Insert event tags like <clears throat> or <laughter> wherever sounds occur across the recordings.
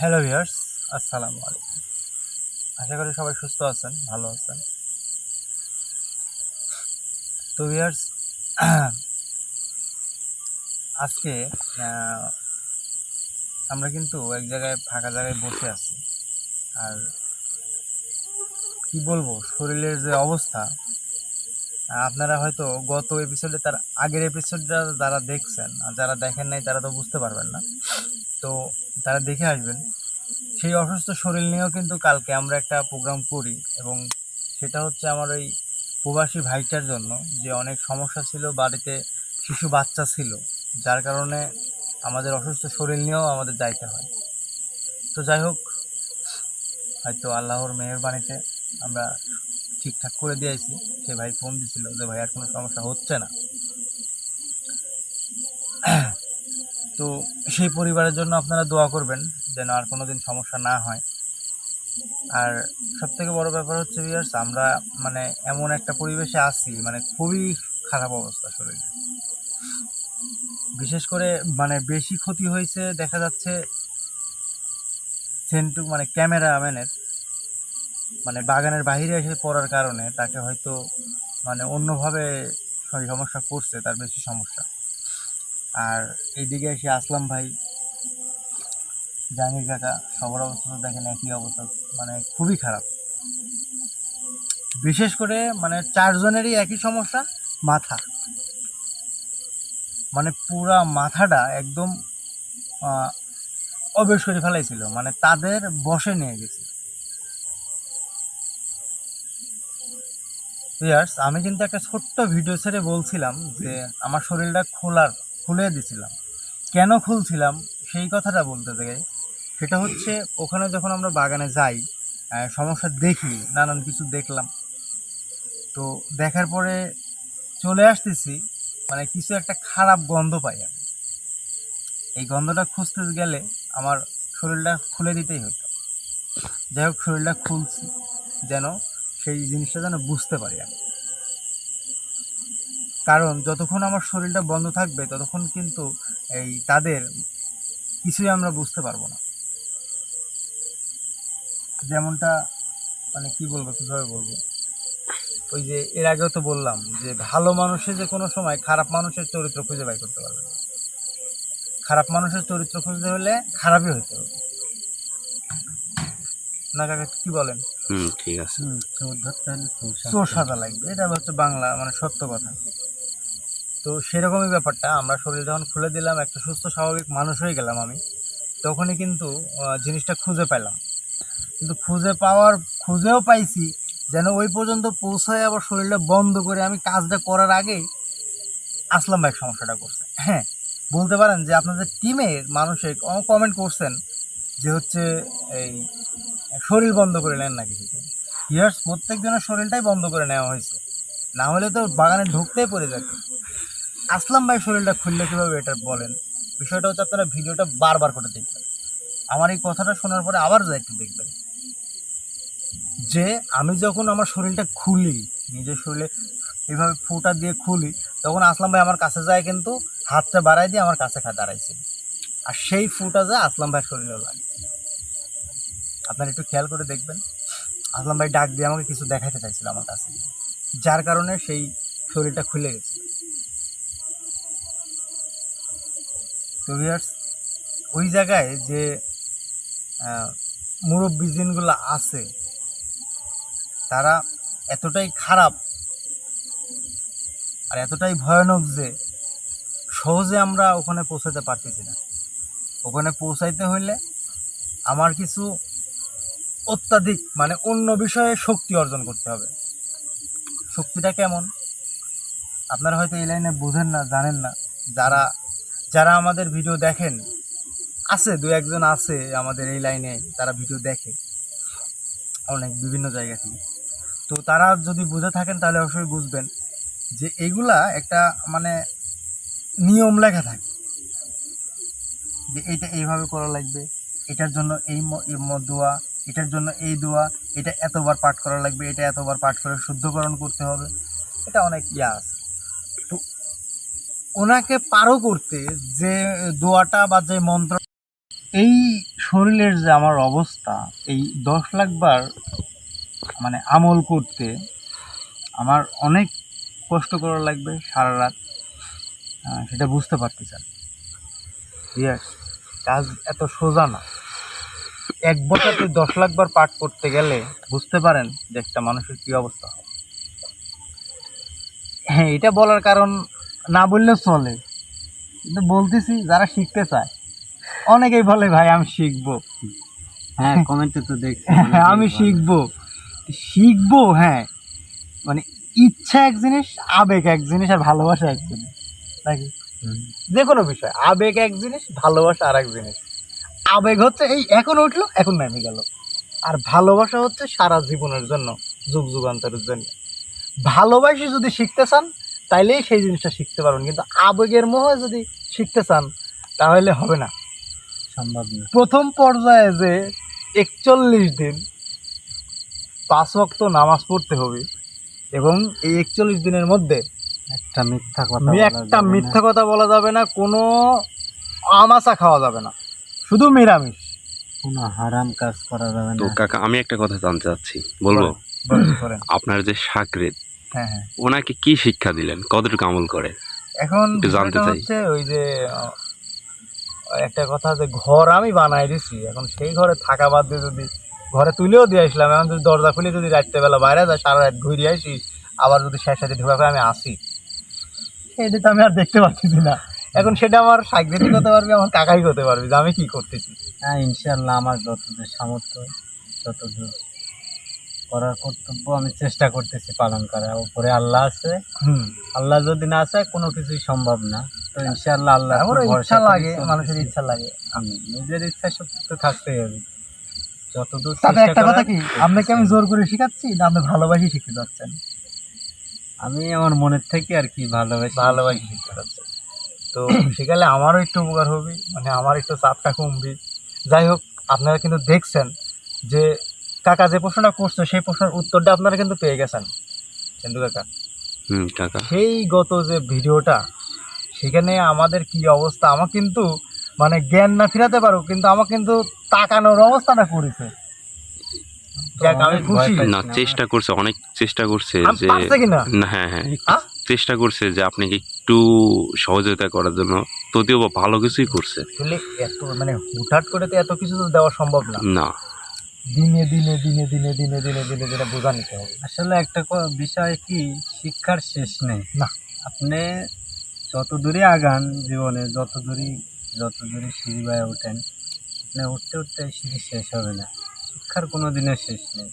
Hello viewers আসসালামু আলাইকুম আশা করি সবাই সুস্থ আছেন, ভালো আছেন। তো ভিয়ার্স <clears throat> আজকে আমরা কিন্তু এক জায়গায়, ফাঁকা জায়গায় বসে আছি। আর কি বলব, শরীরের যে অবস্থা আপনারা হয়তো গত এপিসোডে তার আগের এপিসোডটা যারা দেখছেন আর যারা দেখেন নাই, তারা তো বুঝতে পারবেন না। তো তারা দেখে আসবেন। সেই অসুস্থ শরীর নিয়েও কিন্তু কালকে আমরা একটা প্রোগ্রাম করি এবং সেটা হচ্ছে আমার ওই প্রবাসী ভাইটার জন্য যে অনেক সমস্যা ছিল, বাড়িতে শিশু বাচ্চা ছিল, যার কারণে আমাদের অসুস্থ শরীর নিয়েও আমাদের যাইতে হয়। তো যাই হোক, হয়তো আল্লাহর মেহরবানিতে আমরা ঠিকঠাক করে দিয়েছি। সে ভাই ফোন দিছিল যে, ভাই, আর কোনো সমস্যা হচ্ছে না। <clears throat> তো সেই পরিবারের জন্য আপনারা দোয়া করবেন যেন আর কোনো দিন সমস্যা না হয়। আর সব থেকে বড় ব্যাপার হচ্ছে বিয়ার্স আমরা মানে এমন একটা পরিবেশে আছি মানে খুবই খারাপ অবস্থা শরীরে। বিশেষ করে মানে বেশি ক্ষতি হয়েছে, দেখা যাচ্ছে সেন্টু মানে ক্যামেরাম্যানের মানে বাগানের বাইরে এসে পড়ার কারণে তাকে হয়তো মানে অন্যভাবে সমস্যা করছে তার বেশি সমস্যা। আর এইদিকে এসে আসলাম ভাই। জাহাঙ্গীর কাকা, সবার অবস্থা তো দেখেন একই অবস্থা মানে খুবই খারাপ। বিশেষ করে মানে চারজনেরই একই সমস্যা, মাথা। মানে পুরা মাথাটা একদম অবেশ করে ফেলাইছিল। মানে তাদের বসে নিয়ে গেছিল ইয়ার্স আমি কিন্তু একটা ছোট্ট ভিডিও ছেড়ে বলছিলাম যে আমার শরীরটা খোলার, খুলে দিছিলাম। কেন খুলছিলাম? সেই কথাটা বলতে চাই। সেটা হচ্ছে, ওখানে যখন আমরা বাগানে যাই সমস্যা দেখি, নানান কিছু দেখলাম। তো দেখার পরে চলে আসতেছি মানে কিছু একটা খারাপ গন্ধ পাই আমি। এই গন্ধটা খুঁজতে গেলে আমার শরীরটা খুলে দিতেই হতো। যাই হোক, শরীরটা খুলছি। যেন সেই জিনিসটা যেন বুঝতে পারি আমি। কারণ যতক্ষণ আমার শরীরটা বন্ধ থাকবে, ততক্ষণ কিন্তু এই তাদের কিছুই আমরা বুঝতে পারব না। যেমনটা মানে কি বলব, কীভাবে বলব? ওই যে এর আগেও তো বললাম যে ভালো মানুষে যে কোনো সময় খারাপ মানুষের চরিত্র খুঁজে বাই করতে পারবে না। খারাপ মানুষের চরিত্র খুঁজতে হলে খারাপই হতে হবে। না কাকা কি বলেন? হুম ঠিক আছে। চোর সাদা। লাগবে এটা হচ্ছে বাংলা মানে সত্য কথা। তো সেরকমই ব্যাপারটা আমরা শরীর যখন খুলে দিলাম একটা সুস্থ স্বাভাবিক মানুষ হয়ে গেলাম আমি তখনই কিন্তু জিনিসটা খুঁজে পেলাম। কিন্তু খুঁজে পাওয়ার খুঁজেও পাইছি যেন ওই পর্যন্ত পৌঁছায় আবার শরীরটা বন্ধ করে আমি কাজটা করার আগেই আসলাম ভাই সমস্যাটা করছে। হ্যাঁ বলতে পারেন যে আপনাদের টিমের মানুষে কমেন্ট করছেন যে হচ্ছে এই শরীর বন্ধ করে নেন নাকি ইয়ার্স প্রত্যেক জনের শরীরটাই বন্ধ করে নেওয়া হয়েছে। না হলে তো বাগানে ঢুকতেই পড়ে যেত আসলাম ভাই শরীরটা খুললে কীভাবে এটা বলেন? বিষয়টা হচ্ছে আপনারা ভিডিওটা বারবার করে দেখবেন। আমার এই কথাটা শোনার পরে আবার যা একটু দেখবেন। যে আমি যখন আমার শরীরটা খুলি, নিজের শরীরে এইভাবে ফুটা দিয়ে খুলি, তখন আসলাম ভাই আমার কাছে যায় কিন্তু হাতটা বাড়াই দিয়ে আমার কাছে খা আর সেই ফুটা যায় আসলাম ভাই শরীরে লাগে আপনারা একটু খেয়াল করে দেখবেন। আসলাম ভাই ডাক দিয়ে আমাকে কিছু দেখাইতে চাইছিল আমার কাছে। যার কারণে সেই শরীরটা খুলে গেছে। তো ভিউয়ার্স ওই জায়গায় যে আহ, মুরব্বী জিনগুলো আছে তারা এতটাই খারাপ আর এতটাই ভয়ানক যে সহজে আমরা ওখানে পৌঁছাতে পারতেছি না। ওখানে পৌঁছাইতে হইলে আমার কিছু অত্যাধিক মানে অন্য বিষয়ে শক্তি অর্জন করতে হবে। শক্তিটা কেমন? আপনারা হয়তো এই লাইনে বুঝেন না, জানেন না। যারা যারা আমাদের ভিডিও দেখেন, আছে, দু একজন আছে আমাদের এই লাইনে, তারা ভিডিও দেখে অনেক বিভিন্ন জায়গা থেকে। তো তারা যদি বুঝে থাকেন, তাহলে অবশ্যই বুঝবেন যে এগুলা একটা মানে নিয়ম লেখা থাকে। যে এটা এইভাবে করা লাগবে। এটার জন্য এই দোয়া, এটার জন্য এই দোয়া, এটা এতবার পাঠ করা লাগবে, এটা এতবার পাঠ করে শুদ্ধকরণ করতে হবে। এটা অনেক ইয়া আছে। তো ওনাকে পারো করতে যে দোয়াটা বা যে মন্ত্র, এই শরীরের যে আমার অবস্থা, এই দশ লাখবার মানে আমল করতে আমার অনেক কষ্ট করা লাগবে সারা রাত। সেটা বুঝতে পারতেছি আর ইয়াস কাজ এত সোজা না। এক বছরতে দশ লাখ বার পাঠ করতে গেলে বুঝতে পারেন যে একটা মানুষের কি অবস্থা। হয় হ্যাঁ এটা বলার কারণ না বললেও চলে। কিন্তু বলতেছি যারা শিখতে চায়। অনেকেই বলে ভাই আমি শিখব। হ্যাঁ কমেন্টে তো দেখছি। হ্যাঁ, আমি শিখব। শিখব হ্যাঁ। মানে ইচ্ছা এক জিনিস আবেগ এক জিনিস আর ভালোবাসা এক জিনিস। নাকি? যে কোনো বিষয় আবেগ এক জিনিস ভালোবাসা আর এক জিনিস। আবেগ হচ্ছে এই এখন উঠল এখন নামে গেল। আর ভালোবাসা হচ্ছে সারা জীবনের জন্য যুগ যুগান্তরের জন্য। ভালোবাসি যদি শিখতে চান তাইলেই সেই জিনিসটা শিখতে পারবেন। কিন্তু আবেগের মোহ যদি শিখতে চান তাহলে হবে না। সম্ভব না। প্রথম পর্যায়ে যে একচল্লিশ দিন পাঁচ ওয়াক্ত নামাজ পড়তে হবে এবং এই একচল্লিশ দিনের মধ্যে একটা মিথ্যা কথা বলা একটা যাবে না। মিথ্যা কথা বলা যাবে না কোনো আমাচা খাওয়া যাবে না। শুধু নিরামিষ। কোনো হারাম কাজ করা যাবে তো কাকা আমি একটা কথা জানতে চাচ্ছি। বলব? আপনার যে হ্যাঁ হ্যাঁ। ওনাকে কি শিক্ষা দিলেন? কতটুকু আমল করে? এখন একটু জানতে চাই। ওই যে একটা কথা যে ঘর আমি বানাই দিছি। এখন সেই ঘরে থাকা বাদ দিয়ে যদি ঘরে তুলেও দিয়ে আসলাম এখন যদি দরজা খুলে যদি রাত্রেবেলা বাইরে যায় সারা রাত ঘুরে আসি আবার যদি শেষ রাতে ঢোকা করে আমি আসি। সেটা তো আমি আর দেখতে পাচ্ছি না। এখন সেটা আমার সাংঘাতিক হতে পারবে আমার কাকাই হতে পারবে যে আমি কি করতেছি। হ্যাঁ ইনশাল্লাহ আমার যতদূর সামর্থ্য যতদূর করার কর্তব্য আমি চেষ্টা করতেছি পালন করার। উপরে আল্লাহ আছে আল্লাহ যদি না আছে কোনো কিছুই সম্ভব না। তো ইনশাল্লাহ আল্লাহ ইচ্ছা লাগে মানুষের ইচ্ছা লাগে। আমি নিজের ইচ্ছা শক্তি তো থাকতেই হবে। যতদূর তাতে একটা কথা কি? আপনাকে আমি। জোর করে শেখাচ্ছি না আপনি ভালোবাসি শিখতে যাচ্ছেন? আমি আমার মনের থেকে আর কি ভালোবাসি। ভালোবাসি। তো সেখানে আমারও একটু উপকার হবে মানে আমার একটু চাপটা কমবে। যাই হোক আপনারা কিন্তু দেখছেন যে কাকা যে প্রশ্নটা করছে সেই প্রশ্নের উত্তরটা আপনারা কিন্তু পেয়ে গেছেন। কিন্তু কাকা হুম কাকা। সেই গত যে ভিডিওটা সেখানে আমাদের কি অবস্থা আমার কিন্তু মানে জ্ঞান না ফিরাতে পারো কিন্তু আমার কিন্তু তাকানোর অবস্থাটা করেছে যাক, আমি অনেক ভয় খুশি পাই। না চেষ্টা করছে অনেক চেষ্টা করছে যে না হ্যাঁ হ্যাঁ। চেষ্টা করছে যে আপনাকে একটু সহযোগিতা করার জন্য। যদিও বা ভালো কিছুই করছে। এত মানে হুটহাট করে তো এত কিছু তো দেওয়া সম্ভব না। না। দিনে দিনে দিনে দিনে দিনে দিনে দিনে দিনে বোঝা নিতে হবে। আসলে একটা বিষয় কি শিক্ষার শেষ নেই। না। আপনি যত দূরে আগান জীবনে যত দূরই যত দূরে সিঁড়ি বায়ে ওঠেন আপনি উঠতে উঠতে সিঁড়ি শেষ হবে না। শিক্ষার কোনো দিনের শেষ নেই।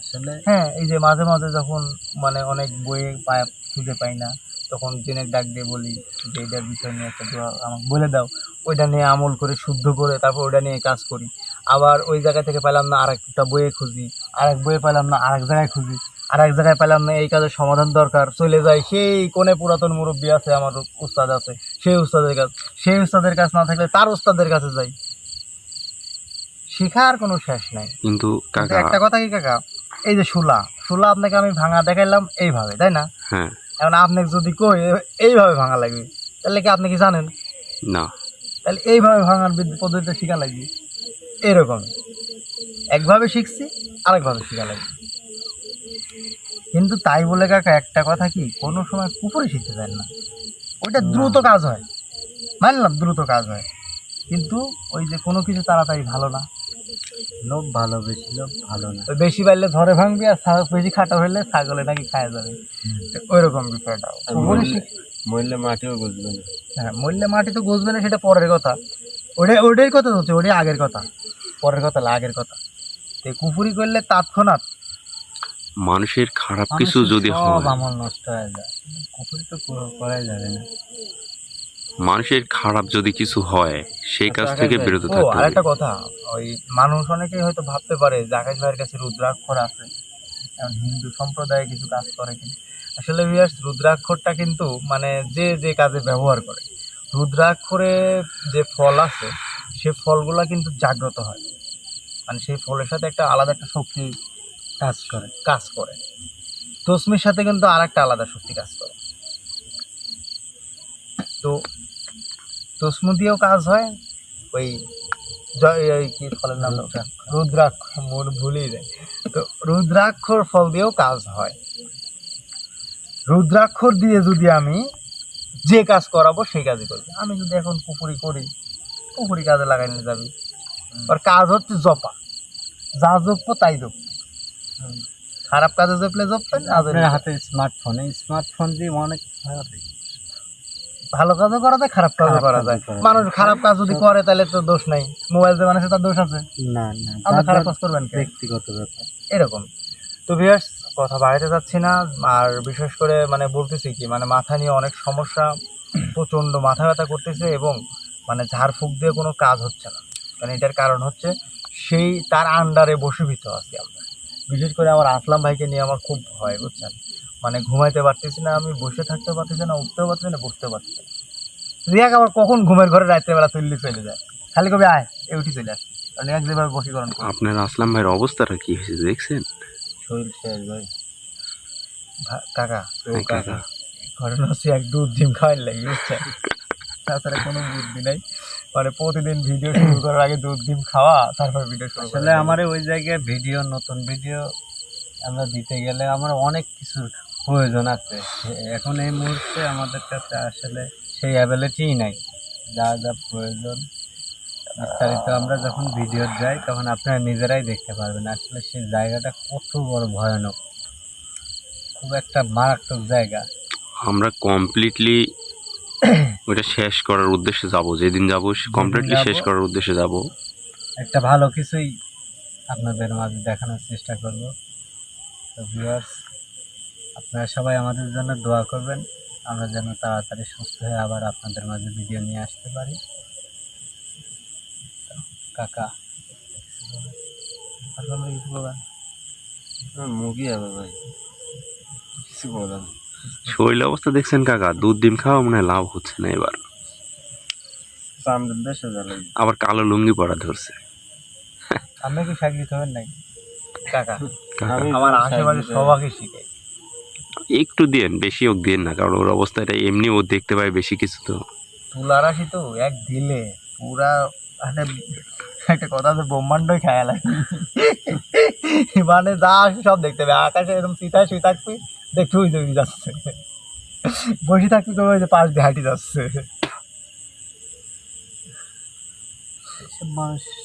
আসলে হ্যাঁ এই যে মাঝে মাঝে যখন মানে অনেক বইয়ে পায়, খুঁজে পাই না, তখন জেনে ডাক দিয়ে বলি যে এটার বিষয় নিয়ে একটা আমাকে বলে দাও। ওইটা নিয়ে আমল করে, শুদ্ধ করে তারপর ওইটা নিয়ে কাজ করি। আবার ওই জায়গা থেকে পেলাম না আর একটা বইয়ে খুঁজি আর এক বইয়ে পেলাম না আর এক জায়গায় খুঁজি আর এক জায়গায় পেলাম না, এই কাজের সমাধান দরকার, চলে যায় সেই কোনে পুরাতন মুরব্বী আছে, আমার উস্তাদ আছে, সেই উস্তাদের কাছে, সেই উস্তাদের কাছে না থাকলে তার উস্তাদের কাছে যাই। শেখার কোনো শেষ নাই। কিন্তু কাকা একটা কথা কি কাকা? এই যে শুলা শুলা আপনাকে আমি ভাঙা দেখাইলাম এইভাবে তাই না? হ্যাঁ। এখন আপনাকে যদি কই এইভাবে ভাঙা লাগবে তাহলে কি আপনি কি জানেন? না। তাহলে এইভাবে ভাঙার পদ্ধতিটা শেখা লাগবে? এরকম। একভাবে শিখছি আরেকভাবে শেখা লাগবে। কিন্তু তাই বলে কাকা একটা কথা কি কোনো সময় পুকুরে শিখতে চান না। ওইটা দ্রুত কাজ হয়। মানলাম দ্রুত কাজ হয়। কিন্তু ওই যে কোনো কিছু তাড়াতাড়ি ভালো না। লোভ ভালো বেশি লোভ ভালো না। বেশি ঝড়ে ভাঙবি আর বেশি খাটো হলে ছাগলে নাকি খায় যাবে। ওই রকম বিষয়টা মাটিও বুঝবে না। হ্যাঁ মরলে মাটি তো গজবে না সেটা পরের কথা। ওটাই ওটাই কথা হচ্ছে ওটাই আগের কথা। পরের কথা না আগের কথা। তো কুপুরি করলে তৎক্ষণাৎ মানুষের খারাপ কিছু যদি হয় আমল নষ্ট হয়ে যায়। কুকুরি তো করাই যাবে না। মানুষের খারাপ যদি কিছু হয় সেই কাজ আচ্ছা, থেকে বিরত থাকতে হবে। আরেকটা কথা ওই মানুষ অনেকেই হয়তো ভাবতে পারে যে আকাশ ভাইয়ের কাছে রুদ্রাক্ষর আছে। কারণ হিন্দু সম্প্রদায়ে কিছু কাজ করে কিন্তু আসলে ভিউয়ার্স রুদ্রাক্ষরটা কিন্তু মানে যে যে কাজে ব্যবহার করে। রুদ্রাক্ষরে যে ফল আছে সে ফলগুলা কিন্তু জাগ্রত হয়। মানে সেই ফলের সাথে একটা আলাদা একটা শক্তি কাজ করে কাজ করে। তসমির সাথে কিন্তু আর একটা আলাদা শক্তি কাজ করে। তো তসমু দিয়েও কাজ হয় ওই জ- এই কি ফলের নাম রুদ্রাক্ষ মোর ভুলেই যায় তো রুদ্রাক্ষর ফল দিয়েও কাজ হয়। রুদ্রাক্ষর দিয়ে যদি আমি যে কাজ করাবো সেই কাজই করবি। আমি যদি এখন পুকুরি করি পুকুরি কাজে লাগাই নিয়ে যাবি। আর কাজ হচ্ছে জপা। যা জপবো তাই জপবো। খারাপ কাজে জপলে জপবেন হাতে স্মার্টফোন এই স্মার্টফোন দিয়ে অনেক ভালো কাজও করা যায় খারাপ কাজও করা যায়। মানুষ খারাপ কাজ যদি করে তাহলে তো দোষ নাই। মোবাইল যে মানুষের তার দোষ আছে। না না আপনি খারাপ কাজ করবেন ব্যক্তিগত ব্যাপার। এরকম। তো ভিউয়ার্স কথা বাইরে যাচ্ছি না আর বিশেষ করে মানে বলতেছি কি মানে মাথা নিয়ে অনেক সমস্যা প্রচণ্ড মাথা ব্যথা করতেছে এবং মানে ঝাড়ফুঁক দিয়ে কোনো কাজ হচ্ছে না। মানে এটার কারণ হচ্ছে সেই তার আন্ডারে বসীভূত আছি আমরা। বিশেষ করে আমার আসলাম ভাইকে নিয়ে আমার খুব ভয় বুঝছেন? মানে ঘুমাইতে পারতেছি না আমি বসে থাকতে পারতেছি না উঠতেও পারতেছি না বসতে পারতেছি না। রিয়াক আবার কখন ঘুমের ঘরে রাত্রে বেলা তুললে চলে যায়? খালি কবে আয় এ উঠি চলে আসে কারণ এক যেভাবে বসীকরণ করে। আপনার আসলাম ভাইয়ের অবস্থাটা কি হয়েছে দেখছেন? শরীর শেষ ভাই। কাকা তো হ্যাঁ, কাকা। কাকা। ঘটনা হচ্ছে এক দুধ ডিম খাওয়ার লাগে বুঝছেন? তাছাড়া কোনো বুদ্ধি নাই। মানে প্রতিদিন ভিডিও শুরু করার আগে দুধ ডিম খাওয়া তারপর ভিডিও শুরু আসলে আমার ওই জায়গায় ভিডিও নতুন ভিডিও আমরা দিতে গেলে আমার অনেক কিছুর প্রয়োজন আছে। এখন এই মুহূর্তে আমাদের কাছে আসলে সেই অ্যাবিলিটিই নাই। যা যা প্রয়োজন বিস্তারিত আমরা যখন ভিডিও যাই তখন আপনারা নিজেরাই দেখতে পারবেন আসলে সেই জায়গাটা কত বড় ভয়ানক। খুব একটা মারাত্মক জায়গা। আমরা কমপ্লিটলি <coughs> ওইটা শেষ করার উদ্দেশ্যে যাব। যেদিন যাব কমপ্লিটলি শেষ করার উদ্দেশ্যে যাব। একটা ভালো কিছুই আপনাদের মাঝে দেখানোর চেষ্টা করব। তো ভিউয়ার্স আপনারা সবাই আমাদের জন্য দোয়া করবেন। আমরা যেন তাড়াতাড়ি সুস্থ হয়ে আবার আপনাদের মাঝে ভিডিও নিয়ে আসতে পারি। কাকা কিছু হবে ভাই। কিছু শরীর অবস্থা দেখছেন কাকা দুধ ডিম খাওয়া মনে হয় লাভ হচ্ছে না এবার। আবার কালো লুঙ্গি পরা ধরছে। আপনি কি সাকরিত হবেন নাকি? কাকা আমার আশেপাশে সবাইকে শিখে একটু দিন বেশি হোক দিন না কারণ ওর অবস্থাটা এমনি ও দেখতে পায় বেশি কিছু তো। তুলা রাশি তো এক দিলে। পুরা মানে একটা কথা আছে ব্রহ্মাণ্ডই খেয়াল লাগে মানে যা আসে সব দেখতে হবে। আকাশে এরকম চিতায় শুয়ে থাকবি দেখতে ওই জমি যাচ্ছে। বসে থাকবি তো ওই যে পাশ দিয়ে হাঁটি যাচ্ছে।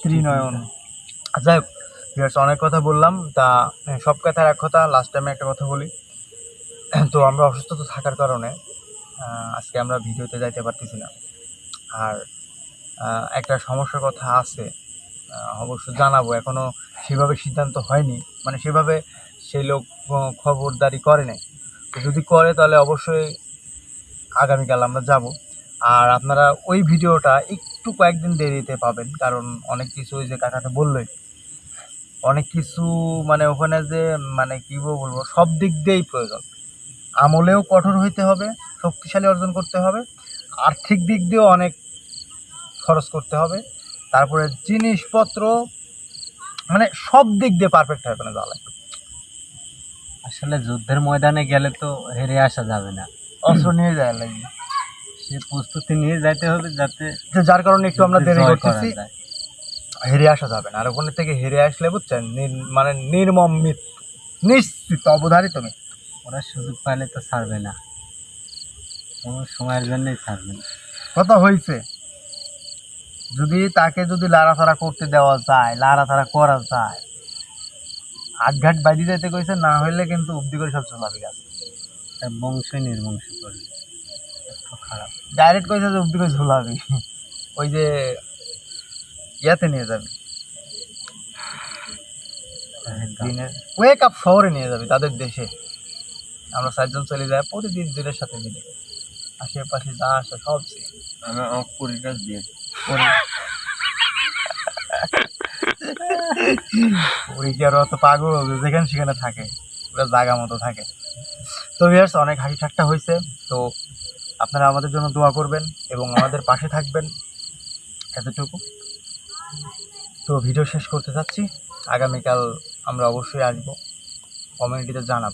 ত্রিনয়ন। যাই হোক অনেক কথা বললাম। তা সব কথার এক কথা লাস্ট টাইমে একটা কথা বলি। তো আমরা অসুস্থ তো থাকার কারণে আজকে আমরা ভিডিওতে যাইতে পারতেছি না। আর একটা সমস্যার কথা আছে অবশ্য জানাব এখনও সেভাবে সিদ্ধান্ত হয়নি। মানে সেভাবে সেই লোক খবরদারি করে নাই। তো যদি করে, তাহলে অবশ্যই আগামীকাল আমরা যাব। আর আপনারা ওই ভিডিওটা একটু কয়েকদিন দেরিতে পাবেন, কারণ অনেক কিছু ওই যে কাকাটা বললোই। অনেক কিছু মানে ওখানে যে মানে কী বলব, সব দিক দিয়েই প্রয়োজন। আমলেও কঠোর হইতে হবে শক্তিশালী অর্জন করতে হবে আর্থিক দিক দিয়েও অনেক খরচ করতে হবে তারপরে জিনিসপত্র মানে সব দিক দিয়ে পারফেক্ট হবে না জ্বালায় আসলে যুদ্ধের ময়দানে গেলে তো হেরে আসা যাবে না। অস্ত্র নিয়ে যায় লাগবে। সে প্রস্তুতি নিয়ে যাইতে হবে যাতে যার কারণে একটু আমরা দেরি করতেছি হেরে আসা যাবে না। আর ওখানে থেকে হেরে আসলে বুঝছেন মানে নির্মম মৃত্যু নিশ্চিত অবধারিত মৃত্যু ওরা সুযোগ পাইলে তো ছাড়বে না। কোনো সময়ের জন্যই ছাড়বে না। কত হয়েছে যদি তাকে যদি লাড়াছাড়া করতে দেওয়া যায় লাড়াছাড়া করা যায় আটঘাট বাইরে যাইতে কইছে না হইলে কিন্তু অব্দি করে সব চলাবি গাছ। বংশই নির্বংশ করবে খারাপ। ডাইরেক্ট কইছে যে অব্দি করে ঝুলাবি। ওই যে ইয়াতে নিয়ে যাবি। দিনের ওয়েক আপ শহরে নিয়ে যাবি তাদের দেশে। আমরা চারজন চলে যাই প্রতিদিন দিনের সাথে মিলে। আশেপাশে যা আসে সব same। আমার পরিকার দিয়ে পরি পরীক্ষার অত পাগল যেখানে সেখানে থাকে পুরো জায়গা মতো থাকে। তো ভিয়ার্স অনেক হাসি ঠাট্টা হয়েছে। তো আপনারা আমাদের জন্য দোয়া করবেন এবং আমাদের পাশে থাকবেন এতটুকু। তো ভিডিও শেষ করতে চাচ্ছি। আগামীকাল আমরা অবশ্যই আসব। কমিউনিটিতে জানাব।